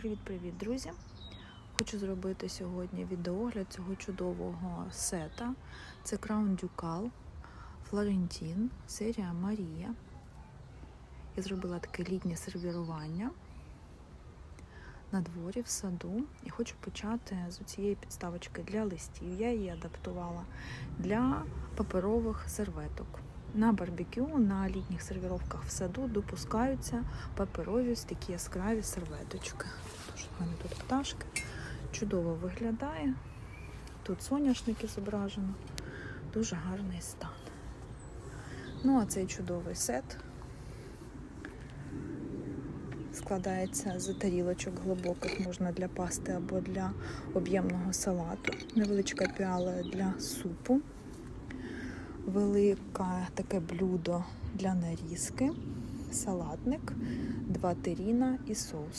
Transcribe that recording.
Привіт-привіт, друзі! Хочу зробити сьогодні відеогляд цього чудового сета. Це Crown Ducal Florentine, серія Марія. Я зробила таке літнє сервірування на дворі в саду. І хочу почати з цієї підставочки для листів. Я її адаптувала для паперових серветок. На барбекю, на літніх сервіровках в саду допускаються паперові такі яскраві серветочки. Тож в мене тут пташки. Чудово виглядає. Тут соняшники зображено. Дуже гарний стан. Ну, а цей чудовий сет складається з тарілочок глибоких, можна для пасти або для об'ємного салату. Невеличка піала для супу велике таке блюдо для нарізки, салатник, два теріна і соус.